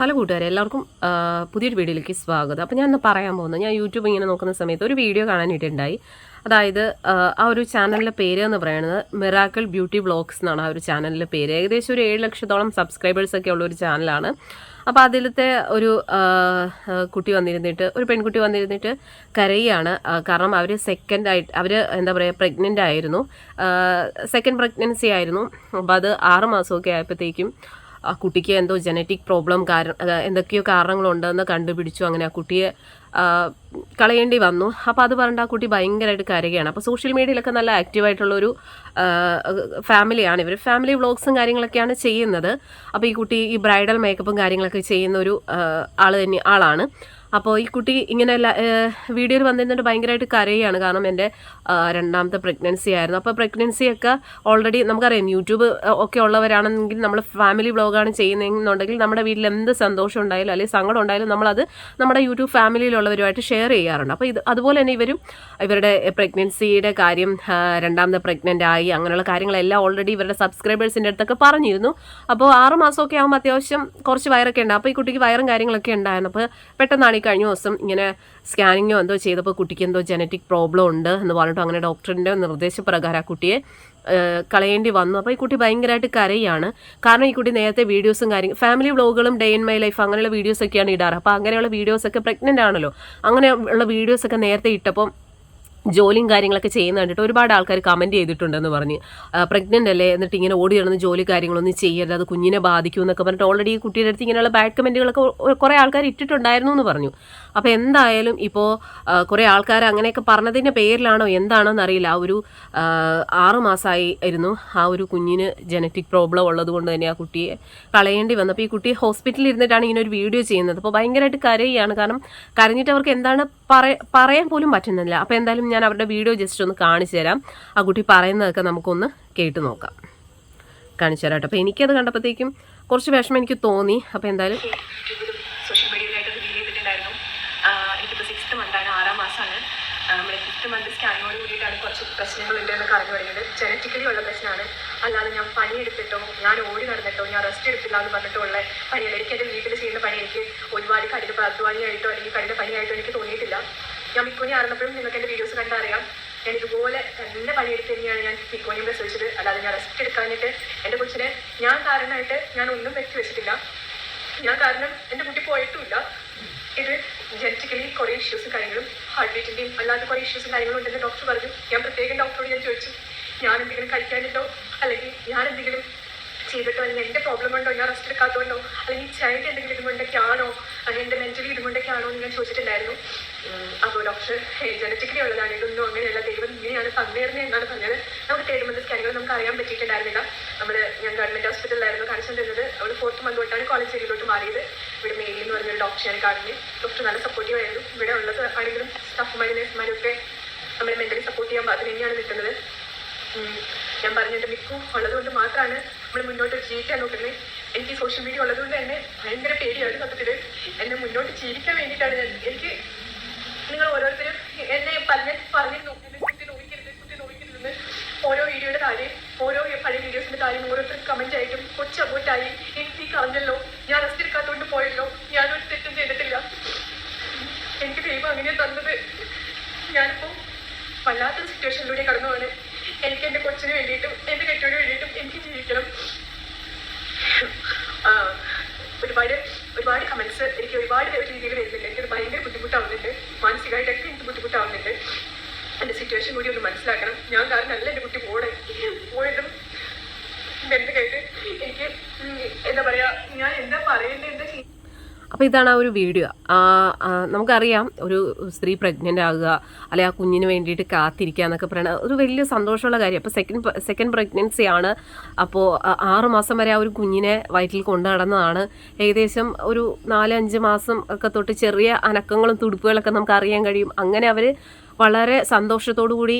Hello കൂട്ടുകാരെ എല്ലാവർക്കും പുതിയൊരു വീഡിയോയിലേക്ക് സ്വാഗതം. അപ്പോൾ ഞാൻ ഇന്ന് പറയാൻ പോകുന്നത് ഞാൻ യൂട്യൂബ് ഇങ്ങനെ നോക്കുന്ന സമയത്ത് ഒരു വീഡിയോ കാണാനായിട്ടുണ്ടായി. അതായത് ആ, ഒരു ചാനലിന്റെ പേര് എന്ന് പറയുന്നത് മിറാക്കിൾ ബ്യൂട്ടി വ്ളോഗ്സ് എന്നാണ് ആ ഒരു ചാനലിന്റെ പേര്. ഏകദേശം ഒരു ഏഴ് ലക്ഷത്തോളം സബ്സ്ക്രൈബേഴ്സ് ഒക്കെ ഉള്ള ഒരു ചാനലാണ്. അപ്പോൾ അതിലത്തെ ഒരു കുട്ടി വന്നിരുന്നിട്ട് ഒരു പെൺകുട്ടി വന്നിരുന്നിട്ട് കരയാണ്. കാരണം അവർ സെക്കൻഡ് ആയിട്ട് അവർ എന്താ പറയുക പ്രഗ്നന്റ് ആയിരുന്നു. സെക്കൻഡ് പ്രഗ്നൻസി ആയിരുന്നു. അപ്പോൾ അത് ആറ് മാസമൊക്കെ ആയപ്പോഴത്തേക്കും ആ കുട്ടിക്ക് എന്തോ ജനറ്റിക് പ്രോബ്ലം കാരണം എന്തൊക്കെയോ കാരണങ്ങളുണ്ടെന്ന് കണ്ടുപിടിച്ചു. അങ്ങനെ ആ കുട്ടിയെ കളയേണ്ടി വന്നു. അപ്പോൾ അത് പറഞ്ഞിട്ട് ആ കുട്ടി ഭയങ്കരമായിട്ട് കരയുകയാണ്. അപ്പോൾ സോഷ്യൽ മീഡിയയിലൊക്കെ നല്ല ആക്റ്റീവായിട്ടുള്ളൊരു ഫാമിലിയാണ് ഇവർ ഫാമിലി വ്ളോഗ്സും കാര്യങ്ങളൊക്കെയാണ് ചെയ്യുന്നത്. അപ്പോൾ ഈ കുട്ടി ഈ ബ്രൈഡൽ മേക്കപ്പും കാര്യങ്ങളൊക്കെ ചെയ്യുന്ന ഒരു ആൾ തന്നെ ആളാണ്. അപ്പോൾ ഈ കുട്ടി ഇങ്ങനെ വീഡിയോയിൽ വന്നിരുന്നിട്ട് ഭയങ്കരമായിട്ട് കരയുകയാണ്. കാരണം എന്റെ രണ്ടാമത്തെ പ്രഗ്നൻസി ആയിരുന്നു. അപ്പോൾ പ്രഗ്നൻസി ഒക്കെ ഓൾറെഡി നമുക്കറിയാം യൂട്യൂബ് ഒക്കെ ഉള്ളവരാണെങ്കിൽ നമ്മൾ ഫാമിലി വ്ളോഗാണ് ചെയ്യുന്നതെന്നുണ്ടെങ്കിൽ നമ്മുടെ വീട്ടിൽ എന്ത് സന്തോഷം ഉണ്ടായാലും അല്ലെങ്കിൽ സങ്കടം ഉണ്ടായാലും നമ്മളത് നമ്മുടെ യൂട്യൂബ് ഫാമിലിയിലുള്ളവരുമായിട്ട് ഷെയർ ചെയ്യാറുണ്ട്. അപ്പോൾ ഇത് അതുപോലെ തന്നെ ഇവരും ഇവരുടെ പ്രഗ്നൻസിയുടെ കാര്യം രണ്ടാമത് പ്രഗ്നന്റ് ആയി അങ്ങനെയുള്ള കാര്യങ്ങളെല്ലാം ഓൾറെഡി ഇവരുടെ സബ്സ്ക്രൈബേഴ്സിന്റെ അടുത്തൊക്കെ പറഞ്ഞിരുന്നു. അപ്പോൾ ആറ് മാസമൊക്കെ ആകുമ്പോൾ അത്യാവശ്യം കുറച്ച് വയറൊക്കെ ഉണ്ട്. അപ്പോൾ ഈ കുട്ടിക്ക് വയറും കാര്യങ്ങളൊക്കെ ഉണ്ടായിരുന്നു. അപ്പോൾ പെട്ടെന്നാണ് ഈ കഴിഞ്ഞ ദിവസം ഇങ്ങനെ സ്കാനിങ്ങോ എന്തോ ചെയ്തപ്പോൾ കുട്ടിക്ക് എന്തോ ജനറ്റിക് പ്രോബ്ലം ഉണ്ട് എന്ന് പറഞ്ഞിട്ട് അങ്ങനെ ഡോക്ടറിന്റെ നിർദ്ദേശപ്രകാരം ആ കുട്ടിയെ കളയേണ്ടി വന്നു. അപ്പോൾ ഈ കുട്ടി ഭയങ്കരമായിട്ട് കരയാണ്. കാരണം ഈ കുട്ടി നേരത്തെ വീഡിയോസും കാര്യം ഫാമിലി വ്ളോഗുകളും ഡേ ഇൻ മൈ ലൈഫ് അങ്ങനെയുള്ള വീഡിയോസൊക്കെയാണ് ഇടാറ്. അപ്പോൾ അങ്ങനെയുള്ള വീഡിയോസൊക്കെ പ്രഗ്നന്റ് ആണല്ലോ. അങ്ങനെയുള്ള വീഡിയോസൊക്കെ നേരത്തെ ഇട്ടപ്പോൾ ജോലിയും കാര്യങ്ങളൊക്കെ ചെയ്യുന്ന കണ്ടിട്ട് ഒരുപാട് ആൾക്കാർ കമന്റ് ചെയ്തിട്ടുണ്ടെന്ന് പറഞ്ഞ്. പ്രഗ്നന്റ് അല്ലേ എന്നിട്ട് ഇങ്ങനെ ഓടി നടന്ന് ജോലി കാര്യങ്ങളൊന്നും ചെയ്യരുത് അത് കുഞ്ഞിനെ ബാധിക്കും എന്നൊക്കെ പറഞ്ഞിട്ട് ഓൾറെഡി ഈ കുട്ടിയുടെ അടുത്ത് ഇങ്ങനെയുള്ള ബാഡ് കമന്റുകളൊക്കെ കുറേ ആൾക്കാർ ഇട്ടിട്ടുണ്ടായിരുന്നു എന്ന് പറഞ്ഞു. അപ്പോൾ എന്തായാലും ഇപ്പോൾ കുറേ ആൾക്കാർ അങ്ങനെയൊക്കെ പറഞ്ഞതിന്റെ പേരിലാണോ എന്താണോ എന്നറിയില്ല ആ ഒരു ആറുമാസമായി ആറ് മാസമായി ആയിരുന്നു. ആ ഒരു കുഞ്ഞിന് ജനറ്റിക് പ്രോബ്ലം ഉള്ളത് കൊണ്ട് തന്നെ ആ കുട്ടിയെ കളയേണ്ടി വന്നപ്പോൾ ഈ കുട്ടി ഹോസ്പിറ്റലിൽ ഇരുന്നിട്ടാണ് ഇങ്ങനെ ഒരു വീഡിയോ ചെയ്യുന്നത്. അപ്പോൾ ഭയങ്കരമായിട്ട് കരയുകയാണ്. കാരണം കരഞ്ഞിട്ട് അവർക്ക് എന്താണ് പറയാൻ പോലും പറ്റുന്നില്ല. അപ്പോൾ എന്തായാലും ഞാൻ അവരുടെ വീഡിയോ ജസ്റ്റ് ഒന്ന് കാണിച്ചു തരാം. ആ കുട്ടി പറയുന്നതൊക്കെ നമുക്കൊന്ന് കേട്ട് നോക്കാം. കാണിച്ചു തരാം കേട്ടോ. അപ്പോൾ എനിക്കത് കണ്ടപ്പോഴത്തേക്കും കുറച്ച് വിഷമം എനിക്ക് തോന്നി. അപ്പോൾ എന്തായാലും ആറാം നമ്മുടെ ഫിഫ്ത്ത് മന്ത് സ്കാനിങ്ങോട് കൂടിയിട്ടാണ് കുറച്ച് പ്രശ്നങ്ങളുണ്ട് എന്നൊക്കെ അറിഞ്ഞു തുടങ്ങിയത് ജനറ്റിക്കലി ഉള്ള പ്രശ്നമാണ്. അല്ലാതെ ഞാൻ പണി പണിയെടുത്തിട്ടോ ഞാൻ ഓടി നടന്നിട്ടോ ഞാൻ റെസ്റ്റ് എടുത്തില്ല എന്ന് പറഞ്ഞിട്ടോ ഉള്ള പണിയല്ല. എനിക്ക് എന്റെ വീട്ടിൽ ചെയ്യുന്ന പണി എനിക്ക് ഒരുപാട് കഠിന പ്രാധാന്യമായിട്ടോ അല്ലെങ്കിൽ കഠിന പണിയായിട്ടോ എനിക്ക് തോന്നിയിട്ടില്ല. ഞാൻ മിക്കോണി അറിഞ്ഞപ്പോഴും നിങ്ങൾക്ക് എന്റെ വീഡിയോസ് കണ്ടറിയാം ഞാൻ ഇതുപോലെ നല്ല പണിയെടുത്ത് തന്നെയാണ് ഞാൻ മിക്കോണിയും പ്രസവിച്ചത്. അല്ലാതെ ഞാൻ റെസ്റ്റ് എടുക്കാനായിട്ട് എന്റെ കൊച്ചിനെ ഞാൻ കാരണമായിട്ട് ഞാൻ ഒന്നും വെച്ച് വെച്ചിട്ടില്ല. ഞാൻ കാരണം എന്റെ കുട്ടി പോയിട്ടുമില്ല. ഇത് ജനറ്റിക്കലി കുറേ ഇഷ്യൂസും കാര്യങ്ങളും ഹാർട്ട് ബീറ്റിന്റെയും അല്ലാത്ത കുറേ ഇഷ്യൂസും കാര്യങ്ങളും ഉണ്ടെന്ന് ഡോക്ടർ പറഞ്ഞു. ഞാൻ പ്രത്യേകം ഡോക്ടറോട് ഞാൻ ചോദിച്ചു ഞാൻ എന്തെങ്കിലും കഴിക്കാനുണ്ടോ? അല്ലെങ്കിൽ ഞാൻ എന്തെങ്കിലും ചെയ്തിട്ടോ? അല്ലെങ്കിൽ എന്റെ പ്രോബ്ലം ഉണ്ടോ? ഞാൻ റെസ്റ്റ് എടുക്കാത്തതുകൊണ്ടോ? അല്ലെങ്കിൽ ചൈൽഡ് എന്തെങ്കിലും ഇതുകൊണ്ടൊക്കെ ആണോ അല്ലെങ്കിൽ എന്റെ മെന്റലി ഇതുകൊണ്ടൊക്കെയാണോ എന്ന് ഞാൻ ചോദിച്ചിട്ടുണ്ടായിരുന്നു. അപ്പോൾ ഡോക്ടർ ജനറ്റിക്കലി ഉള്ളതാണ്. ഇതൊന്നും അങ്ങനെയുള്ള ദൈവം ഇങ്ങനെയാണ് തന്നേർന്നത് എന്നാണ് പറഞ്ഞത്. നമുക്ക് തേർഡ് മന്ത് സ്കാനിങ്ങൾ നമുക്ക് അറിയാൻ പറ്റിയിട്ടുണ്ടായിരുന്നില്ല. നമ്മൾ ഞാൻ ഗവൺമെന്റ് ഹോസ്പിറ്റലിലായിരുന്നു കാണിച്ചുകൊണ്ടിരുന്നത് അവൾ ഫോർത്ത് മന്ത് തൊട്ടാണ് കോളേജ് ഏരിയയിലോട്ട് മാറിയത്. ഇവിടെ മെയിൽ എന്ന് പറഞ്ഞൊരു ഡോക്ടറെ കാണുന്നത് ഡോക്ടർ നല്ല സപ്പോർട്ടീവ് ആയിരുന്നു. ഇവിടെ ഉള്ളത് ആണെങ്കിലും സ്റ്റാഫുമാരും നേഴ്സുമാരും ഒക്കെ നമ്മളെ മെന്റലി സപ്പോർട്ട് ചെയ്യാൻ അത് തന്നെയാണ് നിൽക്കുന്നത്. ഞാൻ പറഞ്ഞിട്ട് മിക്കു ഉള്ളത് കൊണ്ട് മാത്രമാണ് നമ്മൾ മുന്നോട്ട് ജീവിക്കാൻ നോക്കുന്നത്. എനിക്ക് സോഷ്യൽ മീഡിയ ഉള്ളത് കൊണ്ട് തന്നെ ഭയങ്കര പേടിയാണ് സത്യത്തിൽ എന്നെ മുന്നോട്ട് ജീവിക്കാൻ വേണ്ടിയിട്ടാണ് ഞാൻ. എനിക്ക് നിങ്ങൾ ഓരോരുത്തരും എന്നെ പറഞ്ഞ പറഞ്ഞിരുന്നു നോക്കി നോക്കരുത് കുത്തി നോക്കരുതെന്ന് ഓരോ വീഡിയോയുടെ താഴെ ഓരോ പഴയ വീഡിയോസിന്റെ താഴെ ഓരോരുത്തർക്ക് കമന്റ് ആയിട്ടും കൊച്ചു അബോട്ടായി എനിക്ക് ഈ ഞാൻ റെസ്റ്റ് എടുക്കാത്തോണ്ട് പോയല്ലോ ഞാനൊരു തെറ്റും ചെയ്തിട്ടില്ല എനിക്ക് ദൈവം അങ്ങനെ തന്നത് ഞാനിപ്പോൾ വല്ലാത്തൊരു സിറ്റുവേഷനിലൂടെ കടന്നു പോകുന്നത് എനിക്ക് എന്റെ കൊച്ചിന് വേണ്ടിയിട്ടും എന്റെ കെട്ടിയോട് വേണ്ടിയിട്ടും എനിക്ക് ജീവിക്കണം. ഒരുപാട് ഒരുപാട് കമൻസ് എനിക്ക് ഒരുപാട് രീതിയിൽ വരുന്നുണ്ട്. എനിക്കത് ഭയങ്കര ബുദ്ധിമുട്ടാവുന്നുണ്ട്. മാനസികമായിട്ടൊക്കെ എനിക്ക് ബുദ്ധിമുട്ടാവുന്നുണ്ട്. എന്റെ സിറ്റുവേഷൻ കൂടി ഒന്ന് മനസ്സിലാക്കണം. ഞാൻ കാരണം അല്ല എന്റെ കുട്ടി പോണേ. പോയതും എന്റെ കേട്ട് എനിക്ക് എന്താ പറയുക ഞാൻ എന്താ പറയേണ്ടത് എന്താ ചെയ്യുക അപ്പോൾ ഇതാണ് ആ ഒരു വീഡിയോ നമുക്കറിയാം ഒരു സ്ത്രീ പ്രഗ്നന്റ് ആകുക അല്ലെ ആ കുഞ്ഞിന് വേണ്ടിയിട്ട് കാത്തിരിക്കുക എന്നൊക്കെ പറയുന്നത് ഒരു വലിയ സന്തോഷമുള്ള കാര്യം. അപ്പോൾ സെക്കൻഡ് സെക്കൻഡ് പ്രഗ്നൻസി ആണ്. അപ്പോൾ ആറ് മാസം വരെ ആ ഒരു കുഞ്ഞിനെ വയറ്റിൽ കൊണ്ടു നടന്നതാണ്. ഏകദേശം ഒരു നാല് അഞ്ച് മാസം ഒക്കെ തൊട്ട് ചെറിയ അനക്കങ്ങളും തുടുപ്പുകളൊക്കെ നമുക്ക് അറിയാൻ കഴിയും. അങ്ങനെ അവർ വളരെ സന്തോഷത്തോടു കൂടി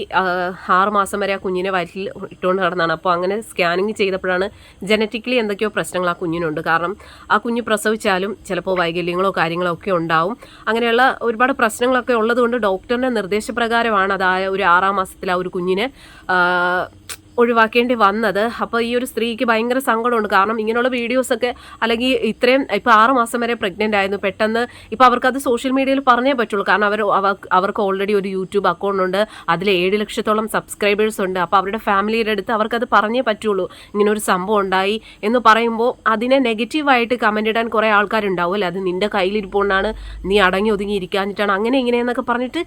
ആറുമാസം മാസം വരെ ആ കുഞ്ഞിനെ വയറ്റിൽ ഇട്ടുകൊണ്ട് നടന്നതാണ് അപ്പോൾ അങ്ങനെ സ്കാനിങ് ചെയ്തപ്പോഴാണ് ജനറ്റിക്കലി എന്തൊക്കെയോ പ്രശ്നങ്ങൾ ആ കുഞ്ഞിനുണ്ട്. കാരണം ആ കുഞ്ഞ് പ്രസവിച്ചാലും ചിലപ്പോൾ വൈകല്യങ്ങളോ കാര്യങ്ങളോ ഒക്കെ ഉണ്ടാവും. അങ്ങനെയുള്ള ഒരുപാട് പ്രശ്നങ്ങളൊക്കെ ഉള്ളതുകൊണ്ട് ഡോക്ടറിന്റെ നിർദ്ദേശപ്രകാരമാണ് അത് ആ ഒരു ആറാം മാസത്തിൽ ആ ഒരു കുഞ്ഞിനെ ഒഴിവാക്കേണ്ടി വന്നത്. അപ്പോൾ ഈ ഒരു സ്ത്രീക്ക് ഭയങ്കര സങ്കടമുണ്ട്. കാരണം ഇങ്ങനെയുള്ള വീഡിയോസൊക്കെ അല്ലെങ്കിൽ ഇത്രയും ഇപ്പോൾ ആറ് മാസം വരെ പ്രഗ്നന്റ് ആയിരുന്നു. പെട്ടെന്ന് ഇപ്പോൾ അവർക്കത് സോഷ്യൽ മീഡിയയിൽ പറഞ്ഞേ പറ്റുള്ളൂ. കാരണം അവർ അവ- അവർക്ക് ഓൾറെഡി ഒരു യൂട്യൂബ് അക്കൗണ്ട് ഉണ്ട്. അതിൽ ഏഴ് ലക്ഷത്തോളം സബ്സ്ക്രൈബേഴ്സ് ഉണ്ട്. അപ്പോൾ അവരുടെ ഫാമിലിയുടെ അടുത്ത് അവർക്കത് പറഞ്ഞേ പറ്റുള്ളൂ. ഇങ്ങനൊരു സംഭവം ഉണ്ടായി എന്ന് പറയുമ്പോൾ അതിനെ നെഗറ്റീവായിട്ട് കമന്റ് ഇടാൻ കുറേ ആൾക്കാരുണ്ടാവും അല്ലേ? അത് നിന്റെ കയ്യിലിരിപ്പോണ്ടാണ് നീ അടങ്ങി ഒതുങ്ങി ഇരിക്കാഞ്ഞിട്ടാണ്. അങ്ങനെ ഇങ്ങനെയെന്നൊക്കെ പറഞ്ഞിട്ട്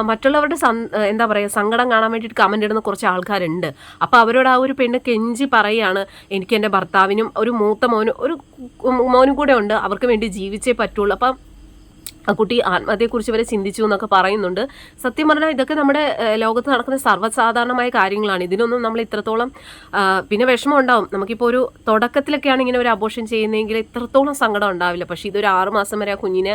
മറ്റുള്ളവരുടെ എന്താ പറയുക സങ്കടം കാണാൻ വേണ്ടിയിട്ട് കമന്റ് ഇടുന്ന കുറച്ച് ആൾക്കാരുണ്ട്. അപ്പോൾ അവരോട് ആ ഒരു പെണ്ണ് കെഞ്ചി പറയുകയാണ് എനിക്ക് എന്റെ ഭർത്താവിനും ഒരു മൂത്ത മോനും ഒരു മോനും കൂടെ ഉണ്ട്. അവർക്ക് വേണ്ടി ജീവിച്ചേ പറ്റുള്ളൂ. അപ്പം ആ കുട്ടി ആത്മഹത്യയെക്കുറിച്ച് വരെ ചിന്തിച്ചു എന്നൊക്കെ പറയുന്നുണ്ട്. സത്യം പറഞ്ഞാൽ ഇതൊക്കെ നമ്മുടെ ലോകത്ത് നടക്കുന്ന സർവസാധാരണമായ കാര്യങ്ങളാണ്. ഇതിനൊന്നും നമ്മൾ ഇത്രത്തോളം പിന്നെ വിഷമം ഉണ്ടാവും നമുക്കിപ്പോൾ ഒരു തുടക്കത്തിലൊക്കെയാണ് ഇങ്ങനെ ഒരു അബോഷൻ ചെയ്യുന്നതെങ്കിൽ ഇത്രത്തോളം സങ്കടം ഉണ്ടാവില്ല. പക്ഷേ ഇതൊരു ആറുമാസം വരെ ആ കുഞ്ഞിനെ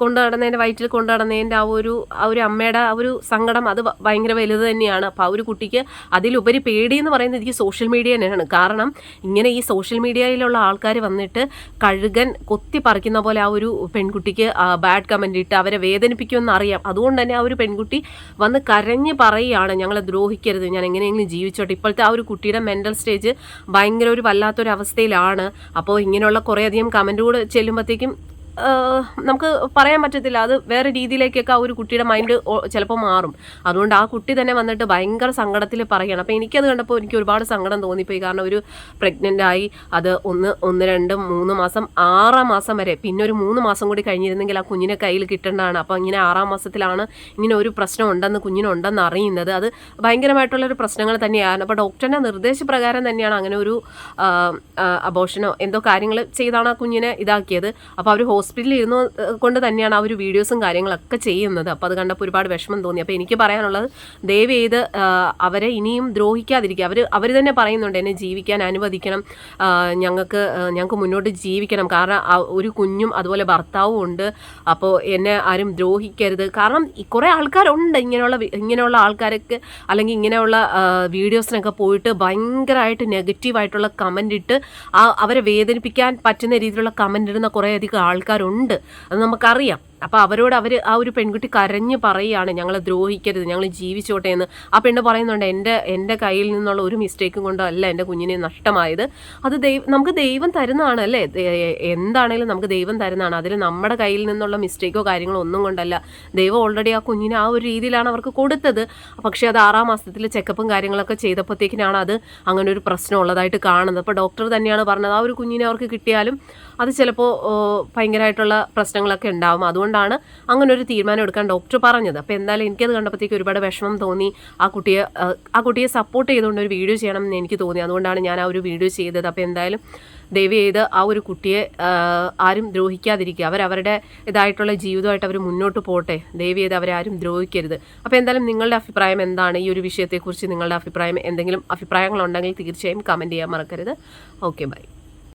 കൊണ്ടു നടന്നതിന്റെ വയറ്റിൽ കൊണ്ടു നടന്നതിന്റെ ആ ഒരു ആ ഒരു അമ്മയുടെ ആ ഒരു സങ്കടം അത് ഭയങ്കര വലുത് തന്നെയാണ്. അപ്പോൾ ആ ഒരു കുട്ടിക്ക് അതിലുപരി പേടി എന്ന് പറയുന്നത് എനിക്ക് സോഷ്യൽ മീഡിയ തന്നെയാണ്. കാരണം ഇങ്ങനെ ഈ സോഷ്യൽ മീഡിയയിലുള്ള ആൾക്കാർ വന്നിട്ട് കഴുകൻ കൊത്തി പറിക്കുന്ന പോലെ ആ ഒരു പെൺകുട്ടിക്ക് ബാഡ് കമന്റ് ഇട്ട് അവരെ വേദനിപ്പിക്കുമെന്ന് അറിയാം. അതുകൊണ്ട് തന്നെ ആ ഒരു പെൺകുട്ടി വന്ന് കരഞ്ഞ് പറയുകയാണ് ഞങ്ങളെ ദ്രോഹിക്കരുത്. ഞാൻ എങ്ങനെയെങ്കിലും ജീവിച്ചോട്ടെ. ഇപ്പോഴത്തെ ആ ഒരു കുട്ടിയുടെ മെന്റൽ സ്റ്റേജ് ഭയങ്കര ഒരു വല്ലാത്തൊരു അവസ്ഥയിലാണ് അപ്പോൾ ഇങ്ങനെയുള്ള കുറേയധികം കമന്റ് കൂടെ ചെല്ലുമ്പോഴത്തേക്കും നമുക്ക് പറയാൻ പറ്റത്തില്ല. അത് വേറെ രീതിയിലേക്കൊക്കെ ആ ഒരു കുട്ടിയുടെ മൈൻഡ് ചിലപ്പോൾ മാറും. അതുകൊണ്ട് ആ കുട്ടി തന്നെ വന്നിട്ട് ഭയങ്കര സങ്കടത്തിൽ പറയുകയാണ്. അപ്പോൾ എനിക്കത് കണ്ടപ്പോൾ എനിക്ക് ഒരുപാട് സങ്കടം തോന്നിപ്പോയി. കാരണം ഒരു പ്രഗ്നന്റ് ആയി അത് ഒന്ന് ഒന്ന് രണ്ട് മൂന്ന് മാസം ആറാം മാസം വരെ. പിന്നെ ഒരു മൂന്ന് മാസം കൂടി കഴിഞ്ഞിരുന്നെങ്കിൽ ആ കുഞ്ഞിനെ കയ്യിൽ കിട്ടേണ്ടതാണ്. അപ്പോൾ ഇങ്ങനെ ആറാം മാസത്തിലാണ് ഇങ്ങനെ ഒരു പ്രശ്നം ഉണ്ടെന്ന് കുഞ്ഞിനുണ്ടെന്ന് അറിയുന്നത്. അത് ഭയങ്കരമായിട്ടുള്ളൊരു പ്രശ്നങ്ങൾ തന്നെയാണ്. അപ്പോൾ ഡോക്ടറിന്റെ നിർദ്ദേശപ്രകാരം തന്നെയാണ് അങ്ങനെ ഒരു അബോഷനോ എന്തോ കാര്യങ്ങൾ ചെയ്താണ് ആ കുഞ്ഞിനെ ഇതാക്കിയത്. അപ്പോൾ അവർ ഹോസ്പിറ്റലിൽ ഇരുന്നു കൊണ്ട് തന്നെയാണ് ആ ഒരു വീഡിയോസും കാര്യങ്ങളൊക്കെ ചെയ്യുന്നത്. അപ്പോൾ അത് കണ്ടപ്പോൾ ഒരുപാട് വിഷമം തോന്നി. അപ്പോൾ എനിക്ക് പറയാനുള്ളത് ദയവ് ചെയ്ത് അവരെ ഇനിയും ദ്രോഹിക്കാതിരിക്കുക. അവർ അവർ തന്നെ പറയുന്നുണ്ട് എന്നെ ജീവിക്കാൻ അനുവദിക്കണം. ഞങ്ങൾക്ക് ഞങ്ങൾക്ക് മുന്നോട്ട് ജീവിക്കണം. കാരണം ഒരു കുഞ്ഞും അതുപോലെ ഭർത്താവും ഉണ്ട്. അപ്പോൾ എന്നെ ആരും ദ്രോഹിക്കരുത്. കാരണം കുറേ ആൾക്കാരുണ്ട്. ഇങ്ങനെയുള്ള ഇങ്ങനെയുള്ള ആൾക്കാരൊക്കെ അല്ലെങ്കിൽ ഇങ്ങനെയുള്ള വീഡിയോസിനൊക്കെ പോയിട്ട് ഭയങ്കരമായിട്ട് നെഗറ്റീവായിട്ടുള്ള കമന്റ് ഇട്ട് ആ അവരെ വേദനിപ്പിക്കാൻ പറ്റുന്ന രീതിയിലുള്ള കമന്റ് ഇടുന്ന കുറേയധികം ആൾക്കാരുണ്ട്. അത് നമുക്കറിയാം. അപ്പോൾ അവരോട് അവർ ആ ഒരു പെൺകുട്ടി കരഞ്ഞ് പറയുകയാണ് ഞങ്ങളെ ദ്രോഹിക്കരുത് ഞങ്ങൾ ജീവിച്ചോട്ടെ എന്ന്. ആ പെണ്ണ് പറയുന്നുണ്ട് എന്റെ എന്റെ കയ്യിൽ നിന്നുള്ള ഒരു മിസ്റ്റേക്കും കൊണ്ടല്ല എന്റെ കുഞ്ഞിനെ നഷ്ടമായത്. അത് ദൈവം നമുക്ക് ദൈവം തരുന്നതാണ് അല്ലേ? എന്താണെങ്കിലും നമുക്ക് ദൈവം തരുന്നതാണ്. അതിൽ നമ്മുടെ കയ്യിൽ നിന്നുള്ള മിസ്റ്റേക്കോ കാര്യങ്ങളോ ഒന്നും കൊണ്ടല്ല. ദൈവം ഓൾറെഡി ആ കുഞ്ഞിനെ ആ ഒരു രീതിയിലാണ് അവർക്ക് കൊടുത്തത്. പക്ഷേ അത് ആറാം മാസത്തിൽ ചെക്കപ്പും കാര്യങ്ങളൊക്കെ ചെയ്തപ്പോഴത്തേക്കിനാണ് അത് അങ്ങനെ ഒരു പ്രശ്നം ഉള്ളതായിട്ട് കാണുന്നത്. അപ്പോൾ ഡോക്ടർ തന്നെയാണ് പറഞ്ഞത് ആ ഒരു കുഞ്ഞിനെ അവർക്ക് കിട്ടിയാലും അത് ചിലപ്പോൾ ഭയങ്കരമായിട്ടുള്ള പ്രശ്നങ്ങളൊക്കെ ഉണ്ടാവും. അതുകൊണ്ടാണ് അങ്ങനെ ഒരു തീരുമാനം എടുക്കാൻ ഡോക്ടർ പറഞ്ഞത്. അപ്പോൾ എന്തായാലും എനിക്കത് കണ്ടപ്പോഴത്തേക്ക് ഒരുപാട് വിഷമം തോന്നി. ആ കുട്ടിയെ ആ, കുട്ടിയെ സപ്പോർട്ട് ചെയ്തുകൊണ്ട് ഒരു വീഡിയോ ചെയ്യണം എന്ന് എനിക്ക് തോന്നി. അതുകൊണ്ടാണ് ഞാൻ ആ ഒരു വീഡിയോ ചെയ്തത്. അപ്പോൾ എന്തായാലും ദയവ് ചെയ്ത് ആ ഒരു കുട്ടിയെ ആരും ദ്രോഹിക്കാതിരിക്കുക. അവരവരുടെ ഇതായിട്ടുള്ള ജീവിതമായിട്ട് അവർ മുന്നോട്ട് പോട്ടെ. ദയവ് ചെയ്ത് അവരെ ആരും ദ്രോഹിക്കരുത്. അപ്പോൾ എന്തായാലും നിങ്ങളുടെ അഭിപ്രായം എന്താണ്? ഈ ഒരു വിഷയത്തെക്കുറിച്ച് നിങ്ങളുടെ അഭിപ്രായം എന്തെങ്കിലും അഭിപ്രായങ്ങളുണ്ടെങ്കിൽ തീർച്ചയായും കമന്റ് ചെയ്യാൻ മറക്കരുത്. Okay bye